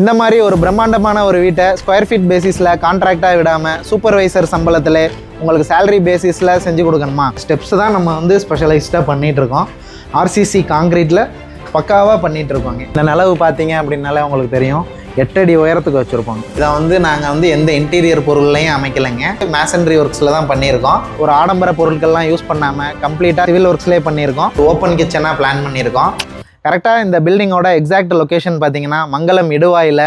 இந்த மாதிரி ஒரு பிரம்மாண்டமான ஒரு வீட்டை ஸ்கொயர் ஃபீட் பேசிஸில் கான்ட்ராக்டாக விடாமல் சூப்பர்வைசர் சம்பளத்தில் உங்களுக்கு சேலரி பேசிஸில் செஞ்சு கொடுக்கணுமா? ஸ்டெப்ஸ் தான் நம்ம வந்து ஸ்பெஷலைஸ்டாக பண்ணிகிட்டு இருக்கோம். ஆர்சிசி காங்கிரீட்டில் பக்காவாக பண்ணிகிட்டு இருக்கோங்க. இந்த நிலவு பார்த்தீங்க அப்படின்னாலே உங்களுக்கு தெரியும். எட்டடி உயரத்துக்கு வச்சுருப்போம். இதை வந்து நாங்கள் வந்து எந்த இன்டீரியர் பொருள்லையும் அமைக்கலைங்க. மேசன்ட்ரி ஒர்க்ஸில் தான் பண்ணியிருக்கோம். ஒரு ஆடம்பர பொருட்கள்லாம் யூஸ் பண்ணாமல் கம்ப்ளீட்டாக சிவில் ஒர்க்ஸ்லேயே பண்ணியிருக்கோம். ஓப்பன் கிச்சனாக பிளான் பண்ணியிருக்கோம். கரெக்டாக இந்த பில்டிங்கோட எக்ஸாக்ட் லொக்கேஷன் பார்த்தீங்கன்னா மங்களம் இடுவாயில்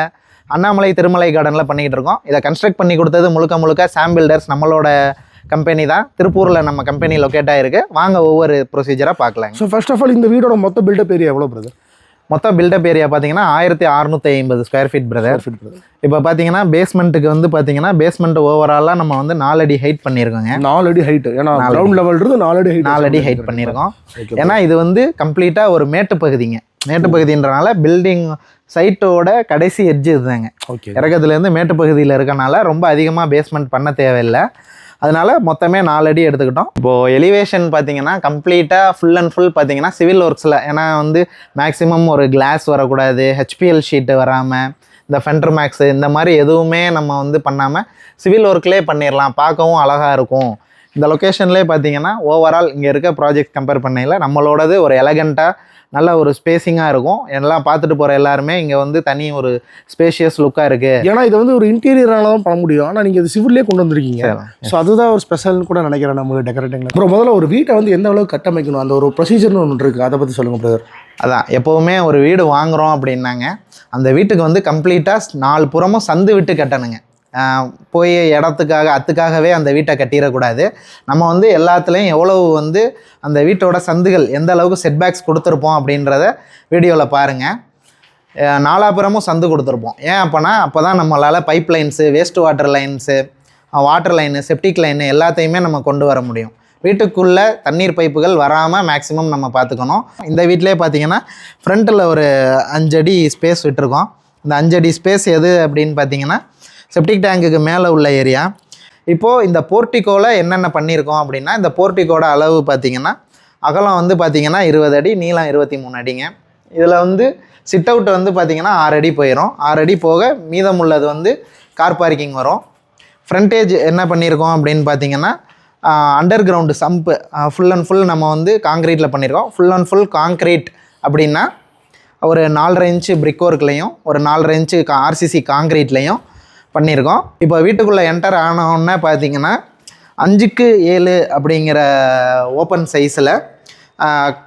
அண்ணாமலை திருமலை கார்டனில் பண்ணிக்கிட்டு இருக்கோம். இதை கன்ஸ்ட்ரக்ட் பண்ணி கொடுத்தது முழுக்க முழுக்க சாம் பில்டர்ஸ் நம்மளோட கம்பெனி தான். திருப்பூரில் நம்ம கம்பெனி லொக்கேட் ஆகிருக்கு வாங்க ஒவ்வொரு ப்ரொசீஜராக பார்க்கலாம் ஸோ ஃபர்ஸ்ட் ஆஃப் ஆல் இந்த வீடோட மொத்த பில்டப் ஏரியா எவ்வளோ பிரதர் மொத்தம் பில்டப் ஏரியா பார்த்தீங்கன்னா ஆயிரத்தி அறுநூற்றி ஐம்பது ஸ்கொயர் ஃபீட் பிரதர் இப்போ பார்த்தீங்கன்னா பேஸ்மெண்ட்டுக்கு வந்து பார்த்தீங்கன்னா பேஸ்மெண்ட் ஓவராலாக நம்ம வந்து நாலு அடி ஹைட் பண்ணியிருக்கோங்க நாலு அடி ஹைட் ஏன்னா கிரவுண்ட் லெவல் இருந்து நாலு அடி ஹைட் நாலு அடி ஹைட் பண்ணியிருக்கோம் ஏன்னா இது வந்து கம்ப்ளீட்டாக ஒரு மேட்டு பகுதிங்க. மேட்டு பகுதின்றனால பில்டிங் சைட்டோட கடைசி எட்ஜ் இதுதாங்க. இறக்கத்துலேருந்து மேட்டு பகுதியில் இருக்கனால ரொம்ப அதிகமாக பேஸ்மெண்ட் பண்ண தேவையில்லை. அதனால மொத்தமே நாலு அடி எடுத்துக்கிட்டோம். இப்போது எலிவேஷன் பார்த்தீங்கன்னா கம்ப்ளீட்டாக ஃபுல் அண்ட் ஃபுல் பார்த்தீங்கன்னா சிவில் ஒர்க்ஸில் ஏன்னா வந்து மேக்ஸிமம் ஒரு கிளாஸ் வரக்கூடாது ஹெச்பிஎல் ஷீட்டு வராமல் இந்த ஃபென்டர் மேக்ஸு இந்த மாதிரி எதுவுமே நம்ம வந்து பண்ணாமல் சிவில் ஒர்க்லேயே பண்ணிடலாம் பார்க்கவும் அழகாக இருக்கும். இந்த லொக்கேஷன்லேயே பார்த்தீங்கன்னா ஓவரால் இங்கே இருக்க ப்ராஜெக்ட் கம்பேர் பண்ணையில் நம்மளோடது ஒரு எலகண்ட்டாக நல்ல ஒரு ஸ்பேசிங்காக இருக்கும். எல்லாம் பார்த்துட்டு போகிற எல்லாருமே இங்கே வந்து தனி ஒரு ஸ்பேஷியஸ் லுக்காக இருக்குது ஏன்னா இதை வந்து ஒரு இன்டீரியரால தான் பண்ண முடியும். ஆனால் நீங்கள் இது சிவில்லே கொண்டு வந்திருக்கீங்க. ஸோ அதுதான் ஒரு ஸ்பெஷல்னு கூட நினைக்கிறேன் நம்ம டெக்கரேட்டிங்ல அப்புறம் முதல்ல ஒரு வீட்டை வந்து எந்த அளவுக்கு கட்டமைக்கணும்? அந்த ஒரு ப்ரொசீஜர்னு ஒன்று இருக்குது அதை பற்றி சொல்லுங்கள் பிரதர் அதான் எப்போவுமே ஒரு வீடு வாங்குறோம் அப்படின்னாங்க. அந்த வீட்டுக்கு வந்து கம்ப்ளீட்டாக நாலு புறமும் சந்து விட்டு கட்டணுங்க. போய் இடத்துக்காக அத்துக்காகவே அந்த வீட்டை கட்டிடக்கூடாது. நம்ம வந்து எல்லாத்துலேயும் எவ்வளவு வந்து அந்த வீட்டோட சந்துகள் எந்த அளவுக்கு செட்பேக்ஸ் கொடுத்துருப்போம் அப்படின்றத வீடியோவில் பாருங்கள் நாலாபுரமும் சந்து கொடுத்துருப்போம். ஏன் அப்போனா அப்போ தான் நம்மளால் pipe lines waste water lines water line septic line எல்லாத்தையுமே நம்ம கொண்டு வர முடியும். வீட்டுக்குள்ளே தண்ணீர் பைப்புகள் வராமல் மேக்ஸிமம் நம்ம பார்த்துக்கணும் இந்த வீட்டிலே பார்த்தீங்கன்னா ஃப்ரண்ட்டில் ஒரு அஞ்சடி ஸ்பேஸ் விட்டுருக்கோம். இந்த அஞ்சடி ஸ்பேஸ் எது அப்படின்னு பார்த்தீங்கன்னா செப்டிக் டேங்குக்கு மேலே உள்ள ஏரியா இப்போது இந்த போர்ட்டிக்கோவில் என்னென்ன பண்ணியிருக்கோம் அப்படின்னா இந்த போர்ட்டிக்கோட அளவு பார்த்தீங்கன்னா அகலம் வந்து பார்த்திங்கன்னா இருபது அடி நீளம் இருபத்தி மூணு அடிங்க. இதில் வந்து சிட் அவுட் வந்து பார்த்தீங்கன்னா ஆறு அடி போயிடும் ஆறு அடி போக மீதம் உள்ளது வந்து கார் பார்க்கிங் வரும். ஃப்ரண்டேஜ் என்ன பண்ணியிருக்கோம் அப்படின்னு பார்த்தீங்கன்னா under ground sump full and full நம்ம வந்து காங்க்ரீட்டில் பண்ணியிருக்கோம். ஃபுல் அண்ட் ஃபுல் காங்க்ரீட் அப்படின்னா ஒரு நாலரை இன்ச்சு பிரிக் ஒர்க்லேயும் ஒரு நாலரை இன்ச்சு ஆர்சிசி காங்க்ரீட்லேயும் பண்ணியிருக்கோம். இப்போ வீட்டுக்குள்ளே என்டர் ஆனவுடனே பார்த்தீங்கன்னா அஞ்சுக்கு ஏழு அப்படிங்கிற ஓப்பன் சைஸில்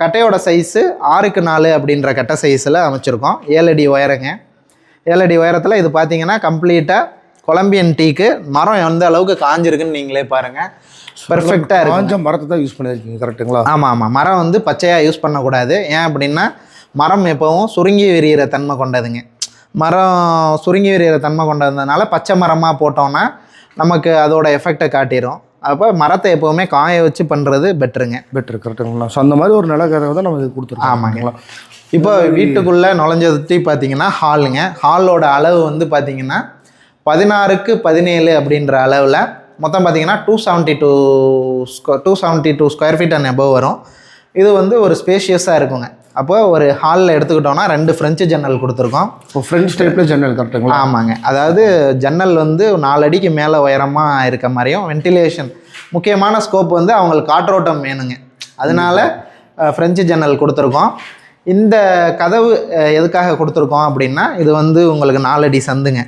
கட்டையோட சைஸு ஆறுக்கு நாலு அப்படின்ற கட்டை சைஸில் அமைச்சிருக்கோம். ஏழு அடி உயரங்க. ஏழு அடி உயரத்தில் இது பார்த்தீங்கன்னா கம்ப்ளீட்டாக கொலம்பியன் டீக்கு மரம் எந்த அளவுக்கு காஞ்சிருக்குன்னு நீங்களே பாருங்கள் பெர்ஃபெக்டாக இருக்கு காஞ்ச மரத்தை தான் யூஸ் பண்ணியிருக்கீங்க கரெக்ட்டுங்களா ஆமாம் ஆமாம் மரம் வந்து பச்சையாக யூஸ் பண்ணக்கூடாது. ஏன் அப்படின்னா மரம் எப்போவும் சுருங்கி விரிகிற தன்மை கொண்டதுங்க. மரம் சுருங்கி விரிகிற தன்மை கொண்டதுனால பச்சை மரமாக போட்டோம்னா நமக்கு அதோட எஃபெக்டை காட்டிடும் அப்போ மரத்தை எப்போவுமே காய வச்சு பண்ணுறது பெட்டருங்க பெட்டர் கரெக்ட்டுங்களா ஸோ அந்த மாதிரி ஒரு நிலக்கரை தான் நம்ம இது கொடுத்துருக்கோம். ஆமாங்க. இப்போ வீட்டுக்குள்ளே நுழைஞ்சதுத்தி பார்த்தீங்கன்னா ஹாலுங்க ஹாலோட அளவு வந்து பார்த்தீங்கன்னா பதினாறுக்கு பதினேழு அப்படின்ற அளவில் மொத்தம் பார்த்தீங்கன்னா two seventy two ஸ்கொ two seventy two square feet and above வரும். இது வந்து ஒரு ஸ்பேஷியஸாக இருக்குங்க. அப்போ ஒரு ஹாலில் எடுத்துக்கிட்டோம்னா ரெண்டு ஃப்ரெஞ்சு ஜன்னல் கொடுத்துருக்கோம். இப்போ ஃப்ரெண்ட்ஸ் டைப்பில் ஜன்னல் கரெக்ட்டுங்களா? ஆமாங்க. அதாவது ஜன்னல் வந்து நாலு அடிக்கு மேலே உயரமாக இருக்க மாதிரியும் வென்டிலேஷன் முக்கியமான ஸ்கோப் வந்து அவங்களுக்கு காற்றோட்டம் வேணுங்க. அதனால ஃப்ரெஞ்சு ஜன்னல் கொடுத்துருக்கோம். இந்த கதவு எதுக்காக கொடுத்துருக்கோம் அப்படின்னா இது வந்து உங்களுக்கு நாலடி சந்துங்க.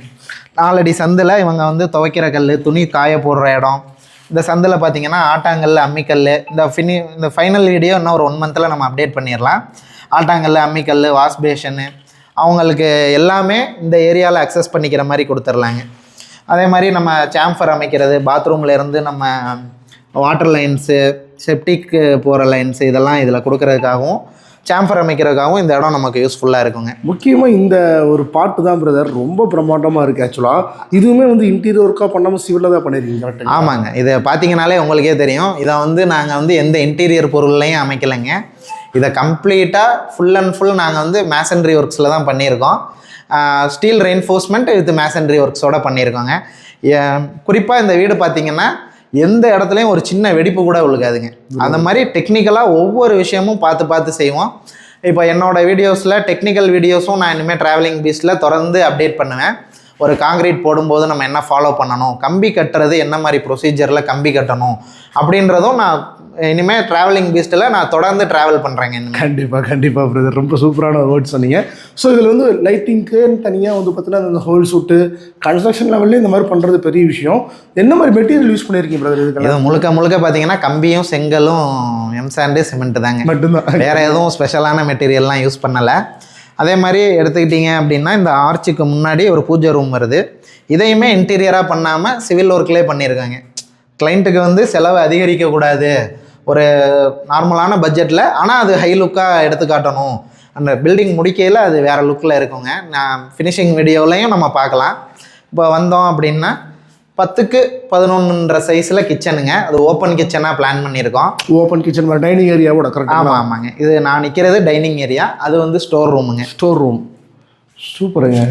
நாலடி சந்தில் இவங்க வந்து துவைக்கிற கல் துணி காய போடுற இடம். இந்த சந்தில் பார்த்தீங்கன்னா ஆட்டாங்கல் அம்மிக்கல் இந்த ஃபினி இந்த ஃபைனல் வீடியோ இன்னும் ஒரு ஒன் மந்தில் நம்ம அப்டேட் பண்ணிடலாம். ஆட்டாங்கல் அம்மிக்கல் வாஷ் பேஷனு அவங்களுக்கு எல்லாமே இந்த ஏரியாவில் அக்சஸ் பண்ணிக்கிற மாதிரி கொடுத்துர்லாங்க. அதே மாதிரி நம்ம சாம்ஃபர் அமைக்கிறது பாத்ரூமில் இருந்து நம்ம வாட்டர் லைன்ஸு செப்டிக்கு போகிற லைன்ஸு இதெல்லாம் இதில் கொடுக்கறதுக்காகவும் சாம்ஃபர் அமைக்கிறதுக்காகவும் இந்த இடம் நமக்கு யூஸ்ஃபுல்லாக இருக்குங்க. முக்கியமாக இந்த ஒரு பாட்டு தான் பிரதர் ரொம்ப பிரம்மாண்டமாக இருக்குது ஆக்சுவலாக இதுவுமே வந்து இன்டீரியர் ஒர்க்காக பண்ணாமல் சிவிலில் தான் பண்ணியிருக்கீங்க ஆமாங்க. இதை பார்த்தீங்கனாலே உங்களுக்கே தெரியும். இதை வந்து நாங்கள் வந்து எந்த இன்டீரியர் பொருள்லையும் அமைக்கலைங்க. இதை கம்ப்ளீட்டாக ஃபுல் அண்ட் ஃபுல் நாங்கள் வந்து மேசன்ரி ஒர்க்ஸில் தான் பண்ணியிருக்கோம். ஸ்டீல் ரெயின்ஃபோர்ஸ்மெண்ட் வித் மேசன்ரி ஒர்க்ஸோட பண்ணியிருக்கோங்க. குறிப்பாக இந்த வீடு பார்த்தீங்கன்னா எந்த இடத்துலையும் ஒரு சின்ன வெடிப்பு கூட விழுகாதுங்க. அந்த மாதிரி டெக்னிக்கலாக ஒவ்வொரு விஷயமும் பார்த்து பார்த்து செய்வோம். இப்போ என்னோடய வீடியோஸில் டெக்னிக்கல் வீடியோஸும் நான் இனிமேல் ட்ராவலிங் பீஸில் தொடர்ந்து அப்டேட் பண்ணுவேன். ஒரு காங்கிரீட் போடும்போது நம்ம என்ன ஃபாலோ பண்ணணும்? கம்பி கட்டுறது என்ன மாதிரி ப்ரொசீஜரில் கம்பி கட்டணும்? அப்படின்றதும் நான் இனிமேல் ட்ராவலிங் பீஸ்டில் நான் தொடர்ந்து ட்ராவல் பண்ணுறேங்க கண்டிப்பாக கண்டிப்பாக பிரதர் ரொம்ப சூப்பரான ஒரு வேர்ட் சொன்னீங்க. ஸோ இதில் வந்து லைட்டிங்க்கு தனியாக வந்து பார்த்தீங்கன்னா இந்த ஹோல் சூட்டு கன்ஸ்ட்ரக்ஷன் லெவல்லே இந்த மாதிரி பண்ணுறது பெரிய விஷயம். என்ன மாதிரி மெட்டீரியல் யூஸ் பண்ணியிருக்கீங்க பிரதர் இதுக்கெல்லாம்? இது முழுக்க முழுக்க பார்த்தீங்கன்னா கம்பியும் செங்கலும் எம்சாண்டு சிமெண்ட் தாங்க. மட்டும்தான். வேற எதுவும் ஸ்பெஷலான மெட்டீரியல்லாம் யூஸ் பண்ணலை. அதே மாதிரி எடுத்துக்கிட்டீங்க அப்படின்னா இந்த ஆர்ச்சுக்கு முன்னாடி ஒரு பூஜை ரூம் வருது. இதையுமே இன்டீரியராக பண்ணாமல் சிவில் ஒர்க்லேயே பண்ணியிருக்காங்க கிளைண்ட்டுக்கு வந்து செலவு அதிகரிக்கக்கூடாது. ஒரு நார்மலான பட்ஜெட்டில் ஆனால் அது ஹை லுக்காக எடுத்து காட்டணும். அந்த பில்டிங் முடிக்கையில் அது வேறு லுக்கில் இருக்குங்க. நான் ஃபினிஷிங் வீடியோலையும் நம்ம பார்க்கலாம். இப்போ வந்தோம் அப்படின்னா பத்துக்கு பதினொன்றுன்ற சைஸில் கிச்சனுங்க அது ஓப்பன் கிச்சனாக பிளான் பண்ணியிருக்கோம். ஓப்பன் கிச்சன் டைனிங் ஏரியாவோட கரெக்டாக ஆமாம் ஆமாங்க. இது நான் நிற்கிறது டைனிங் ஏரியா அது வந்து ஸ்டோர் ரூமுங்க ஸ்டோர் ரூம் சூப்பருங்க.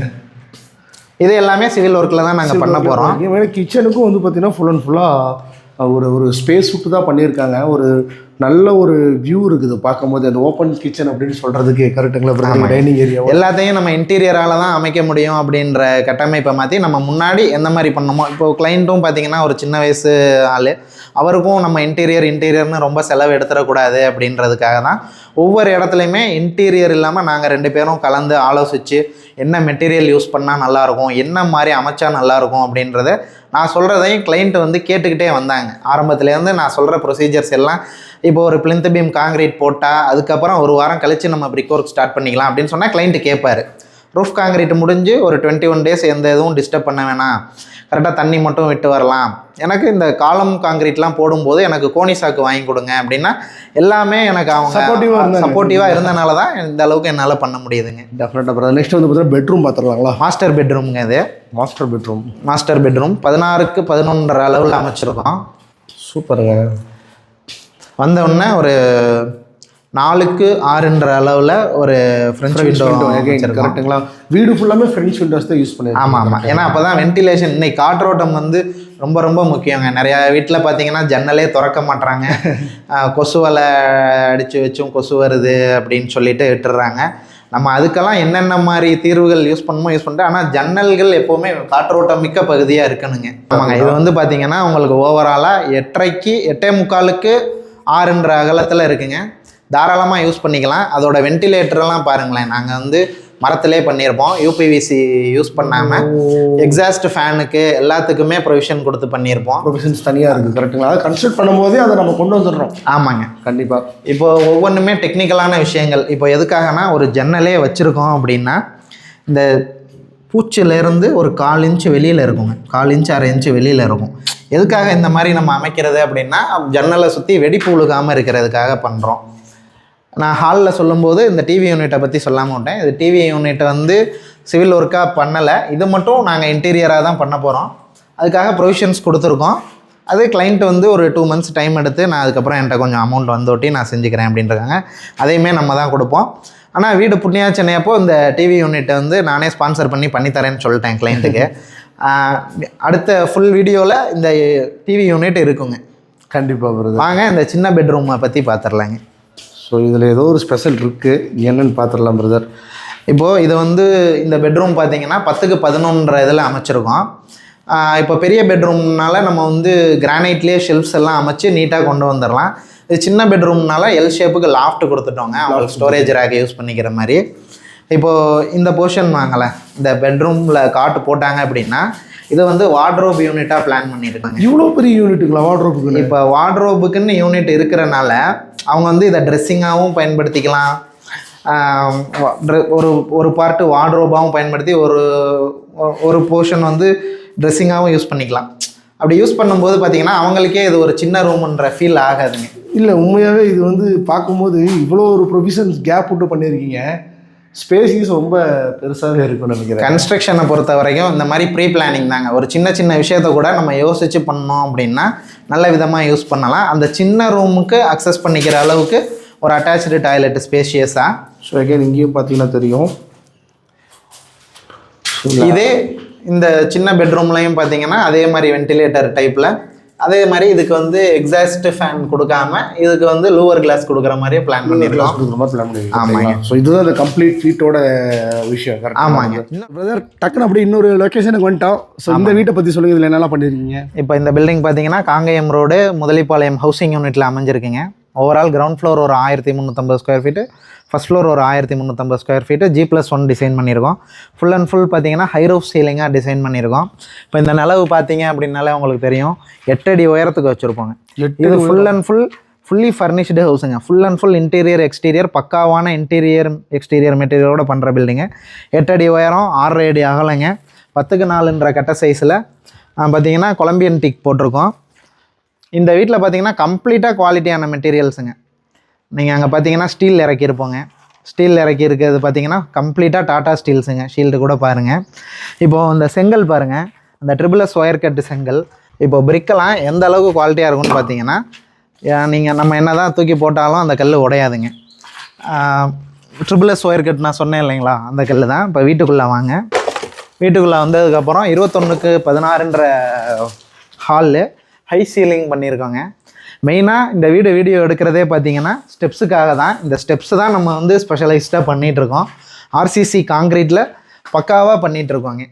இது எல்லாமே சிவில் ஒர்க்கில் தான் நாங்கள் பண்ண போகிறோம் கிச்சனுக்கும் வந்து பார்த்தீங்கன்னா ஃபுல் அண்ட் ஃபுல்லாக ஒரு ஒரு ஸ்பேஸ் விட்டு தான் பண்ணியிருக்காங்க. ஒரு நல்ல ஒரு வியூ இருக்குது பார்க்கும்போது அந்த ஓப்பன் கிச்சன் அப்படின்னு சொல்கிறதுக்கு கரெக்டுங்களா டைனிங் ஏரியா எல்லாத்தையும் நம்ம இன்டீரியரால் தான் அமைக்க முடியும் அப்படின்ற கட்டமைப்பை மாற்றி நம்ம முன்னாடி எந்த மாதிரி பண்ணணுமோ இப்போ கிளைண்ட்டும் பார்த்தீங்கன்னா ஒரு சின்ன வயசு ஆள். அவருக்கும் நம்ம இன்டீரியர் இன்டீரியர்னு ரொம்ப செலவு எடுத்துடக்கூடாது அப்படின்றதுக்காக தான் ஒவ்வொரு இடத்துலையுமே இன்டீரியர் இல்லாமல் நாங்கள் ரெண்டு பேரும் கலந்து ஆலோசித்து என்ன மெட்டீரியல் யூஸ் பண்ணால் நல்லாயிருக்கும் என்ன மாதிரி அமைச்சா நல்லாயிருக்கும் அப்படின்றத நான் சொல்கிறதையும் கிளைண்ட் வந்து கேட்டுக்கிட்டே வந்தாங்க. ஆரம்பத்துலேருந்து நான் சொல்கிற ப்ரொசீஜர்ஸ் எல்லாம் இப்போ ஒரு பிளிந்த் பீம் காங்கிரீட் போட்டால் அதுக்கப்புறம் ஒரு வாரம் கழித்து நம்ம பிரிக் ஒர்க் ஸ்டார்ட் பண்ணிக்கலாம் அப்படின்னு சொன்னால் கிளைண்ட் கேட்பாரு ரூஃப் காங்கிரீட் முடிஞ்சு ஒரு டுவெண்ட்டி ஒன் டேஸ் எந்த இதுவும் டிஸ்டர்ப் பண்ண வேணாம். கரெக்டாக தண்ணி மட்டும் விட்டு வரலாம். எனக்கு இந்த காலம் காங்கிரீட்லாம் போடும்போது எனக்கு கோனி சாக்கு வாங்கி கொடுங்க அப்படின்னா எல்லாமே எனக்கு அவங்க இருந்தாங்க. சப்போர்ட்டிவாக இருந்தனால தான் இந்த அளவுக்கு என்னால் பண்ண முடியுதுங்க. டெஃபினட்டாக பிரதர் நெக்ஸ்ட் வந்து பார்த்தீங்கன்னா பெட்ரூம் பார்த்துடலாங்களா? மாஸ்டர் பெட்ரூம்ங்க இது. மாஸ்டர் பெட்ரூம் மாஸ்டர் பெட்ரூம் பதினாறுக்கு பதினொன்றரை அளவில் அமைச்சிருக்கோம். சூப்பருங்க. வந்த உடனே ஒரு நாலுக்கு ஆறுன்ற அளவில் ஒரு ஃப்ரெஞ்ச் விண்டோ கரெக்ட்டுங்களா வீடு ஃபுல்லாமே ஃப்ரெண்ட்ஸ் விண்டோஸ் தான் யூஸ் பண்ணிருக்கோம். ஆமாம் ஆமாம் ஏன்னா அப்போ தான் வென்டிலேஷன் இன்னைக்கு காற்றோட்டம் வந்து ரொம்ப ரொம்ப முக்கியங்க. நிறையா வீட்டில் பார்த்தீங்கன்னா ஜன்னலே திறக்க மாட்றாங்க. ஆஹ் கொசு வலை அடித்து வச்சும் கொசு வருது அப்படின்னு சொல்லிட்டு விட்டுறாங்க. நம்ம அதுக்கெல்லாம் என்னென்ன மாதிரி தீர்வுகள் யூஸ் பண்ணணுமோ யூஸ் பண்ணிட்டு ஆனால் ஜன்னல்கள் எப்போவுமே காற்றோட்டம் மிக்க பகுதியாக இருக்கணுங்க. ஆமாங்க. இது வந்து பார்த்தீங்கன்னா உங்களுக்கு ஓவராலாக எட்டரைக்கு எட்டே முக்காலுக்கு ஆறுன்ற அகலத்தில் இருக்குங்க. தாராளமாக யூஸ் பண்ணிக்கலாம். அதோட வென்டிலேட்டர்லாம் பாருங்களேன். நாங்கள் வந்து மரத்திலே பண்ணியிருப்போம். யூபிவிசி யூஸ் பண்ணாமல் எக்ஸாஸ்ட் ஃபேனுக்கு எல்லாத்துக்குமே ப்ரொவிஷன் கொடுத்து பண்ணியிருப்போம். ப்ரொஃபஷன்ஸ் தனியாக இருக்குது கரெக்ட்டுங்களா அதை கன்ஸ்ட்ரக்ட் பண்ணும்போதே அதை நம்ம கொண்டு வந்துடுறோம். ஆமாங்க. கண்டிப்பாக இப்போ ஒவ்வொன்றுமே டெக்னிக்கலான விஷயங்கள். இப்போ எதுக்காகனா ஒரு ஜன்னலே வச்சுருக்கோம் அப்படின்னா இந்த பூச்சிலேருந்து ஒரு கால் இன்ச்சு வெளியில் இருக்குங்க. கால் இன்ச்சு அரை இன்ச்சு வெளியில் இருக்கும். எதுக்காக இந்த மாதிரி நம்ம அமைக்கிறது அப்படின்னா ஜன்னலை சுற்றி வெடிப்பு உழுகாமல் இருக்கிறதுக்காக பண்ணுறோம் நான் ஹாலில் சொல்லும்போது இந்த டிவி யூனிட்டை பற்றி சொல்லாமல் விட்டேன். இது டிவி யூனிட் வந்து சிவில் ஒர்க்காக பண்ணலை. இது மட்டும் நாங்கள் இன்டீரியராக தான் பண்ண போகிறோம் அதுக்காக ப்ரொவிஷன்ஸ் கொடுத்துருக்கோம். அது கிளைண்ட் வந்து ஒரு டூ மந்த்ஸ் டைம் எடுத்து நான் அதுக்கப்புறம் என்கிட்ட கொஞ்சம் அமௌண்ட் வந்தோட்டி நான் செஞ்சுக்கிறேன் அப்படின்றாங்க. அதையுமே நம்ம தான் கொடுப்போம். ஆனால் வீடு புண்ணியா சென்னையப்போ இந்த டிவி யூனிட்டை வந்து நானே ஸ்பான்சர் பண்ணி பண்ணித்தரேன்னு சொல்லிட்டேன் கிளைண்ட்டுக்கு அடுத்த ஃபுல் வீடியோவில் இந்த டிவி யூனிட் இருக்குங்க. கண்டிப்பாக வருது வாங்க இந்த சின்ன பெட்ரூமை பற்றி பார்த்துடலாங்க ஸோ இதில் ஏதோ ஒரு ஸ்பெஷல் இருக்குது என்னன்னு பார்த்துடலாம் பிரதர் இப்போது இது வந்து இந்த பெட்ரூம் பார்த்தீங்கன்னா பத்துக்கு பதினொன்ற இதில் அமைச்சிருக்கோம். இப்போ பெரிய பெட்ரூம்னால நம்ம வந்து கிரானைட்லேயே ஷெல்ஃப்ஸ் எல்லாம் அமைச்சு நீட்டாக கொண்டு வந்துடலாம் இது சின்ன பெட்ரூம்னால எல் ஷேப்புக்கு லாஃப்ட் கொடுத்துட்டோங்க. அவங்களுக்கு ஸ்டோரேஜ் ரேக் யூஸ் பண்ணிக்கிற மாதிரி. இப்போது இந்த போர்ஷன் வாங்கலை. இந்த பெட்ரூமில் காட்டு போட்டாங்க அப்படின்னா இது வந்து வார்ட்ரோப் யூனிட்டாக பிளான் பண்ணியிருக்காங்க இவ்வளோ பெரிய யூனிட்டுங்களா வார்ட்ரோப்புக்கு இப்போ வார்ட்ரோபுக்குன்னு யூனிட் இருக்கிறனால அவங்க வந்து இதை ட்ரெஸ்ஸிங்காகவும் பயன்படுத்திக்கலாம். ஒரு ஒரு பார்ட்டு வார்ட்ரோபாகவும் பயன்படுத்தி ஒரு ஒரு போர்ஷன் வந்து ட்ரெஸ்ஸிங்காகவும் யூஸ் பண்ணிக்கலாம். அப்படி யூஸ் பண்ணும்போது பார்த்தீங்கன்னா அவங்களுக்கே இது ஒரு சின்ன ரூம்ன்ற ஃபீல் ஆகாதுங்க. இல்லை உண்மையாகவே இது வந்து பார்க்கும்போது இவ்வளோ ஒரு ப்ரொவிஷன்ஸ் கேப் விட்டு பண்ணியிருக்கீங்க. ஸ்பேசிஸ் ரொம்ப பெருசாகவே இருக்கும்னு நினைக்கிறேன். கன்ஸ்ட்ரக்ஷனை பொறுத்த வரைக்கும் இந்த மாதிரி ப்ரீ பிளானிங் தாங்க. ஒரு சின்ன சின்ன விஷயத்த கூட நம்ம யோசித்து பண்ணோம் அப்படின்னா நல்ல விதமாக யூஸ் பண்ணலாம். அந்த சின்ன ரூமுக்கு அக்சஸ் பண்ணிக்கிற அளவுக்கு ஒரு அட்டாச்சு டாய்லெட் ஸ்பேஷியஸாக ஸோ அகைன் இங்கேயும் பார்த்தீங்கன்னா தெரியும். இதே இந்த சின்ன பெட்ரூம்லையும் பார்த்தீங்கன்னா அதே மாதிரி வென்டிலேட்டர் டைப்பில் அதே மாதிரி இதுக்கு வந்து எக்ஸாஸ்ட் ஃபேன் கொடுக்காம இதுக்கு வந்து லூவர் கிளாஸ் கொடுக்குற மாதிரியே பிளான் பண்ணியிருக்கோம் கொடுக்குற மாதிரி பிளான் பண்ணிருக்கீங்க ஆமாங்க. ஸோ இதுதான் அந்த கம்ப்ளீட் ஃபீட்டோட விஷயம். ஆமாங்க. பிரதர் டக்குன்னு அப்படியே இன்னொரு லொக்கேஷனுக்கு வந்துட்டோம். ஸோ இந்த வீட்டை பற்றி சொல்லுங்க. இதில் என்னெல்லாம் பண்ணியிருக்கீங்க இப்போ இந்த பில்டிங் பார்த்தீங்கன்னா காங்கேயம் ரோடு முதலிப்பாளையம் ஹவுசிங் யூனிட்டில் அமைஞ்சிருக்குங்க. ஓவரால் கிரவுண்ட் ஃப்ளோர் ஒரு ஆயிரத்தி முந்நூற்றம்பது ஸ்கொயர் ஃபீட்டு ஃபஸ்ட் ஃப்ளோர் ஒரு ஆயிரத்தி முந்நூற்றம்பது square feet G plus one design பண்ணியிருக்கோம். ஃபுல் அண்ட் ஃபுல் பார்த்தீங்கன்னா ஹை ரூஃப் சீலிங்காக டிசைன் பண்ணியிருக்கோம். இப்போ இந்த நிலவு பார்த்தீங்க அப்படின்னாலே உங்களுக்கு தெரியும். எட்டு அடி உயரத்துக்கு வச்சுருப்போங்க. இது full and full fully furnished ஹவுஸுங்க full and full interior exterior பக்காவான இன்டீரியர் எக்ஸ்டீரியர் மெட்டீரியலோட பண்ணுற பில்டிங்கு எட்டு அடி உயரம் ஆறரை அடி அகலங்க. பத்துக்கு நாலுன்ற கட்ட சைஸில் பார்த்தீங்கன்னா கொலம்பியன் டிக் போட்டிருக்கோம். இந்த வீட்டில் பார்த்தீங்கன்னா கம்ப்ளீட்டாக குவாலிட்டியான மெட்டீரியல்ஸுங்க நீங்கள் அங்கே பார்த்தீங்கன்னா ஸ்டீல் இறக்கியிருப்போங்க. ஸ்டீல் இறக்கி இருக்கிறது பார்த்தீங்கன்னா கம்ப்ளீட்டாக டாட்டா ஸ்டீல்ஸுங்க ஷீல்டு கூட பாருங்கள் இப்போது இந்த செங்கல் பாருங்கள் அந்த ட்ரிபிள்எஸ் ஒயர் கட்டு செங்கல். இப்போ பிரிக்கெல்லாம் எந்த அளவுக்கு குவாலிட்டியாக இருக்கும்னு பார்த்தீங்கன்னா நீங்கள் நம்ம என்ன தான் தூக்கி போட்டாலும் அந்த கல் உடையாதுங்க. ட்ரிபிள் எஸ் ஒயர் கட் நான் சொன்னேன் இல்லைங்களா? அந்த கல் தான். இப்போ வீட்டுக்குள்ளே வாங்க. வீட்டுக்குள்ளே வந்ததுக்கப்புறம் இருபத்தொன்றுக்கு பதினாறுன்ற ஹாலு ஹை சீலிங் பண்ணியிருக்கோங்க. மெயினாக இந்த வீடு வீடியோ எடுக்கிறதே பார்த்தீங்கன்னா ஸ்டெப்ஸுக்காக தான். இந்த ஸ்டெப்ஸ் தான் நம்ம வந்து ஸ்பெஷலைஸ்டாக பண்ணிகிட்ருக்கோம் ஆர்சிசி காங்க்ரீட்டில் பக்காவாக பண்ணிகிட்ருக்கோங்க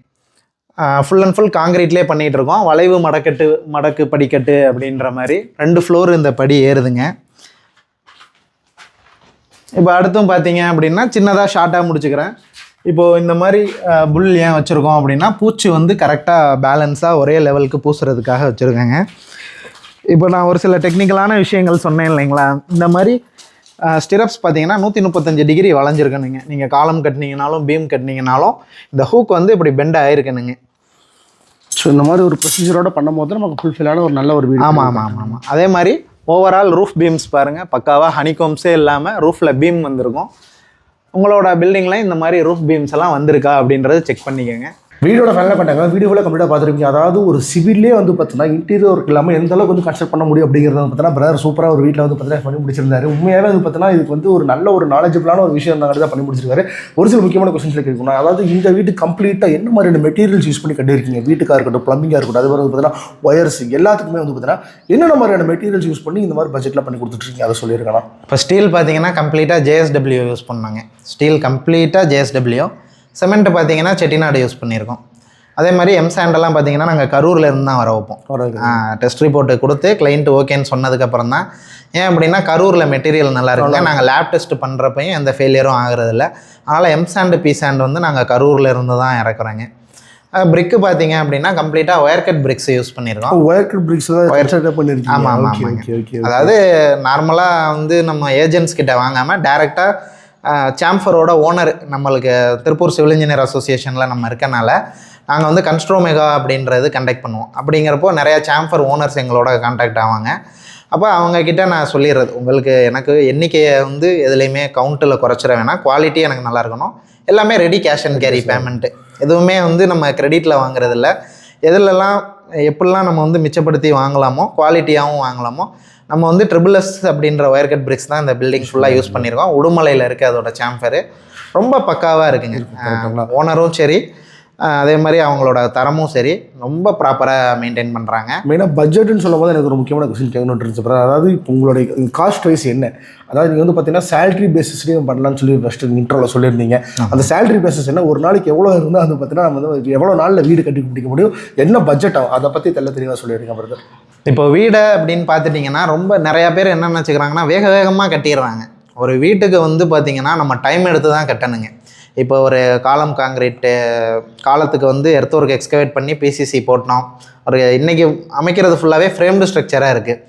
ஃபுல் அண்ட் ஃபுல் காங்கிரீட்லேயே பண்ணிகிட்டு இருக்கோம் வளைவு மடக்கட்டு மடக்கு படிக்கட்டு அப்படின்ற மாதிரி ரெண்டு ஃப்ளோர் இந்த படி ஏறுதுங்க. இப்போ அடுத்தும் பார்த்தீங்க அப்படின்னா சின்னதாக ஷார்ட்டாக முடிச்சுக்கிறேன். இப்போது இந்த மாதிரி புல் ஏன் வச்சுருக்கோம் அப்படின்னா பூச்சி வந்து கரெக்டாக பேலன்ஸாக ஒரே லெவலுக்கு பூசுறதுக்காக வச்சுருக்கேங்க. இப்போ நான் ஒரு சில டெக்னிக்கலான விஷயங்கள் சொன்னேன் இல்லைங்களா? இந்த மாதிரி ஸ்டிரப்ஸ் பார்த்தீங்கன்னா நூற்றி முப்பத்தஞ்சு டிகிரி வளைஞ்சிருக்கணுங்க. நீங்கள் காலம் கட்டினீங்கனாலும் பீம் கட்டினீங்கனாலும் இந்த ஹூக் வந்து இப்படி பெண்ட் ஆயிருக்கணுங்க. ஸோ இந்த மாதிரி ஒரு ப்ரொசீஜரோட பண்ணும்போது நமக்கு ஃபுல்ஃபில்லான ஒரு நல்ல ஒரு வீடு ஆமாம் ஆமாம் ஆமாம் ஆமாம் அதே மாதிரி ஓவரால் ரூஃப் பீம்ஸ் பாருங்கள் பக்காவாக ஹனிகோம்ஸே இல்லாமல் ரூஃபில் பீம் வந்திருக்கும். உங்களோட பில்டிங்கில் இந்த மாதிரி ரூஃப் பீம்ஸ் எல்லாம் வந்திருக்கா அப்படின்றத செக் பண்ணிக்கோங்க. வீடியோட ஃபேனில் பண்ணிட்டாங்க. வீடியோவில் கம்ப்ளீட்டாக பார்த்துருப்பீங்க அதாவது ஒரு சிவிலே வந்து பார்த்தீங்கன்னா இன்டீரியர் ஒர்க் இல்லாமல் எந்த அளவுக்கு வந்து கன்ஸ்ட்ரக்ட் பண்ண முடியும் அப்படிங்கிறது வந்து பார்த்தீங்கன்னா பிரதர் சூப்பராக ஒரு வீட்டில் வந்து பார்த்தீங்கன்னா பண்ணி முடிச்சிருந்தாரு. உண்மையாகவே வந்து பார்த்தீங்கன்னா இதுக்கு வந்து ஒரு நல்ல ஒரு நாலேஜபிளான ஒரு விஷயம் இருந்தாங்க தான் பண்ணி முடிச்சிருக்காரு. ஒரு சில முக்கியமான கொஸ்டின்ஸில் கேட்கணும். அதாவது இந்த வீட்டு கம்ப்ளீட்டாக என்ன மாதிரியான மெட்டீரியல்ஸ் யூஸ் பண்ணி கட்டியிருக்கீங்க? வீட்டுக்காக இருக்கட்டும் ப்ளம்பிங்காக இருக்கட்டும் அது மாதிரி வந்து பார்த்தீங்கன்னா ஒயர்ஸ் எல்லாத்துக்குமே வந்து பார்த்தீங்கன்னா என்னென்ன மாதிரியான மெட்டீரியல்ஸ் யூஸ் பண்ணி இந்த மாதிரி பட்ஜெட்டில் பண்ணி கொடுத்துட்ருக்கீங்க அதை சொல்லியிருக்கலாம் இப்போ ஸ்டீல் பார்த்தீங்கன்னா கம்ப்ளீட்டாக ஜேஎஸ்டபிள்யூ யூஸ் பண்ணாங்க. ஸ்டீல் கம்ப்ளீட்டாக ஜேஎஸ்டபிள்யூ சிமெண்ட் பார்த்தீங்கன்னா செட்டிநாடு யூஸ் பண்ணியிருக்கோம். அதே மாதிரி எம் சாண்டெல்லாம் பார்த்தீங்கன்னா நாங்கள் கரூரில் இருந்து தான் வர வைப்போம். டெஸ்ட் ரிப்போர்ட்டு கொடுத்து கிளைண்ட் ஓகேன்னு சொன்னதுக்கப்புறம் தான். ஏன் அப்படின்னா கரூரில் மெட்டீரியல் நல்லா இருக்குங்க நாங்கள் லேப் டெஸ்ட் பண்ணுறப்பையும் எந்த ஃபெயிலியரும் ஆகுறதில்ல. அதனால் எம் சாண்டு பி சாண்ட் வந்து நாங்கள் கரூரில் இருந்து தான் இறக்குறோங்க. பிரிக்கு பார்த்தீங்க அப்படின்னா கம்ப்ளீட்டாக ஒயர் கட் பிரிக்ஸ் யூஸ் பண்ணியிருக்கோம். ஒயர் கட் பிரிக்ஸ் தான் பண்ணியிருக்கீங்க ஆமாம் ஆமாம் அதாவது நார்மலாக வந்து நம்ம ஏஜென்ட்ஸ் கிட்ட வாங்காமல் டேரெக்டாக சாம்ஃபரோட ஓனர் நம்மளுக்கு திருப்பூர் சிவில் இன்ஜினியர் அசோசியேஷனில் நம்ம இருக்கனால நாங்கள் வந்து கன்ஸ்ட்ரோமேகா அப்படின்றது கண்டக்ட் பண்ணுவோம். அப்படிங்கிறப்போ நிறையா சாம்ஃபர் ஓனர்ஸ் எங்களோட கான்டாக்ட் ஆவாங்க. அப்போ அவங்கக்கிட்ட நான் சொல்லிடுறது உங்களுக்கு எனக்கு எண்ணிக்கையை வந்து எதுலேயுமே கவுண்ட்டில் குறைச்சிட வேணாம். குவாலிட்டி எனக்கு நல்லா இருக்கணும். எல்லாமே ready cash and carry payment எதுவுமே வந்து நம்ம கிரெடிட்டில் வாங்குறதில்ல. எதுலெல்லாம் எப்படிலாம் நம்ம வந்து மிச்சப்படுத்தி வாங்கலாமோ குவாலிட்டியாகவும் வாங்கலாமோ நம்ம வந்து ட்ரிபிள் எஸ் அப்படின்ற ஒயர் கட் பிரிக்ஸ் தான் இந்த பில்டிங் ஃபுல்லாக யூஸ் பண்ணியிருக்கோம். உடுமலையில் இருக்குது அதோட சாம்பரு ரொம்ப பக்காவாக இருக்குங்க. ஓனரும் சரி. அதே மாதிரி அவங்களோட தரமும் சரி ரொம்ப ப்ராப்பராக மெயின்டைன் பண்ணுறாங்க மெயினாக பட்ஜெட்னு சொல்லும் போது எனக்கு ஒரு முக்கியமான கொஸ்டின் கேட்கணும்னு இருந்துச்சு. அதாவது இப்போ உங்களுடைய காஸ்ட் வைஸ் என்ன? அதாவது நீங்கள் வந்து பார்த்தீங்கன்னா சேலரி பேசிஸ்லேயும் பண்ணலாம்னு சொல்லி ஃபஸ்ட்டு இன்ட்ரோவில் சொல்லியிருந்தீங்க. அந்த சேலரி பேசிஸ் என்ன? ஒரு நாளைக்கு எவ்வளோ இருந்தால் அது பார்த்தீங்கன்னா நம்ம வந்து எவ்வளோ நாளில் வீடு கட்டி முடிக்க முடியும்? என்ன பட்ஜெட் ஆகும்? அதை பற்றி தெல்ல தெளிவாக சொல்லியிருக்கேன் பிரதர் இப்போ வீடை அப்படின்னு பார்த்துட்டிங்கன்னா ரொம்ப நிறையா பேர் என்ன நினச்சிக்கிறாங்கன்னா வேக வேகமாக கட்டிடுறாங்க. ஒரு வீட்டுக்கு வந்து பார்த்திங்கன்னா நம்ம டைம் எடுத்து தான் கட்டணுங்க. இப்போ ஒரு காலம் காங்கிரீட்டு காலத்துக்கு வந்து எர்த் ஒர்க் எக்ஸ்கவேட் பண்ணி பிசிசி போட்டோம். ஒரு இன்றைக்கி அமைக்கிறது ஃபுல்லாகவே ஃப்ரேம்டு ஸ்ட்ரக்சராக இருக்குது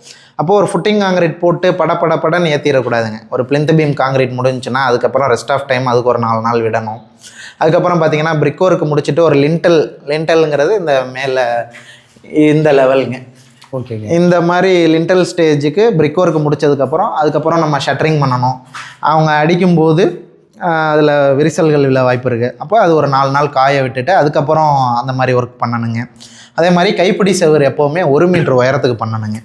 அப்போது ஒரு ஃபுட்டிங் காங்கிரீட் போட்டு பட பட படன்னு ஏற்றிடக்கூடாதுங்க ஒரு பிளிந்த் பீம் காங்கிரீட் முடிஞ்சுன்னா அதுக்கப்புறம் ரெஸ்ட் ஆஃப் டைம் அதுக்கு ஒரு நாலு நாள் விடணும். அதுக்கப்புறம் பார்த்தீங்கன்னா பிரிக் ஒர்க் முடிச்சுட்டு ஒரு லிண்டல் லிண்டலுங்கிறது இந்த மேலே இந்த லெவலுங்க ஓகேங்க இந்த மாதிரி லிண்டல் ஸ்டேஜுக்கு பிரிக் ஒர்க் முடிச்சதுக்கப்புறம் அதுக்கப்புறம் நம்ம ஷட்டரிங் பண்ணணும். அவங்க அடிக்கும்போது அதில் விரிசல்கள் விழ வாய்ப்பு இருக்குது அப்போ அது ஒரு நாலு நாள் காய விட்டுட்டு அதுக்கப்புறம் அந்த மாதிரி ஒர்க் பண்ணணுங்க. அதே மாதிரி கைப்பிடி செவர் எப்போவுமே ஒரு மீட்டர் உயரத்துக்கு பண்ணணுங்க.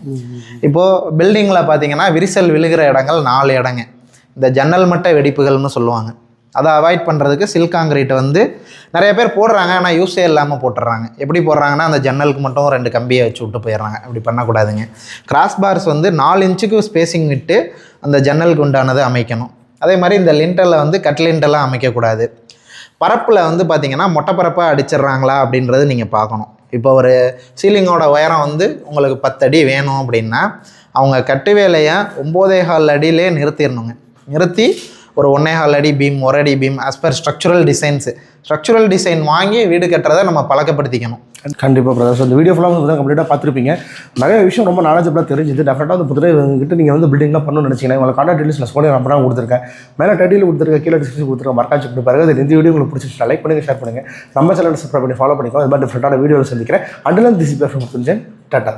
இப்போது பில்டிங்கில் பார்த்தீங்கன்னா விரிசல் விழுகிற இடங்கள் நாலு இடங்க. இந்த ஜன்னல் மட்ட வெடிப்புகள்னு சொல்லுவாங்க. அதை அவாய்ட் பண்ணுறதுக்கு சில்க் காங்கிரீட் வந்து நிறைய பேர் போடுறாங்க ஆனால் யூஸே இல்லாமல் போட்டுடுறாங்க. எப்படி போடுறாங்கன்னா அந்த ஜன்னலுக்கு மட்டும் ரெண்டு கம்பியை வச்சு விட்டு போயிடுறாங்க. அப்படி பண்ணக்கூடாதுங்க. கிராஸ் பார்ஸ் வந்து நாலு இன்ச்சுக்கு ஸ்பேசிங் விட்டு அந்த ஜன்னலுக்கு உண்டானதை அமைக்கணும். அதே மாதிரி இந்த லிண்டலில் வந்து கட்லிண்டெல்லாம் அமைக்கக்கூடாது. பரப்பில் வந்து பார்த்தீங்கன்னா மொட்டை பரப்பாக அடிச்சிடுறாங்களா அப்படின்றது நீங்கள் பார்க்கணும். இப்போ ஒரு சீலிங்கோட உயரம் வந்து உங்களுக்கு பத்தடி வேணும் அப்படின்னா அவங்க கட்டு வேலையை ஒம்போதே கால் அடியிலே நிறுத்திடணுங்க. நிறுத்தி ஒரு ஒன்னே கால் அடி பீம் ஒரு அடி beam as per structural designs structural design வாங்கி வீடு கட்டுறதை நம்ம பழக்கப்படுத்திக்கணும். கண்டிப்பாக பிரதர் ஸோ இந்த வீடியோ ஃபுல்லாக வந்து கம்ப்ளீட்டாக பார்த்துருப்பீங்க. நிறைய விஷயம் ரொம்ப நாலேஜபிளாக தெரிஞ்சுது. டெஃபினட்டாக வந்து புதுரை கிட்ட நீங்கள் வந்து பில்டிங்லாம் பண்ணணும்னு நினச்சிங்கன்னா உங்களை கான்டாக்ட் டீல்ஸ் நான் சோனியா நம்பராக கொடுத்துருக்கேன். மேலே டைட்டில் கொடுத்துருக்கேன் கீழே டிஸ்கிரிப்ஷன் கொடுத்துருக்கேன். மறக்காச்சு செக் பண்ணி பாருங்க. இந்த வீடியோ உங்களுக்கு பிடிச்சிருச்சு லைக் பண்ணுங்கள் ஷேர் பண்ணுங்கள் நம்ம சேனல் சப்ஸ்கிரைப் பண்ணி ஃபாலோ பண்ணிக்கோ இது மாதிரி டிஃப்ரெண்ட்டான வீடியோவில் சந்திக்கிறேன். Until this is tata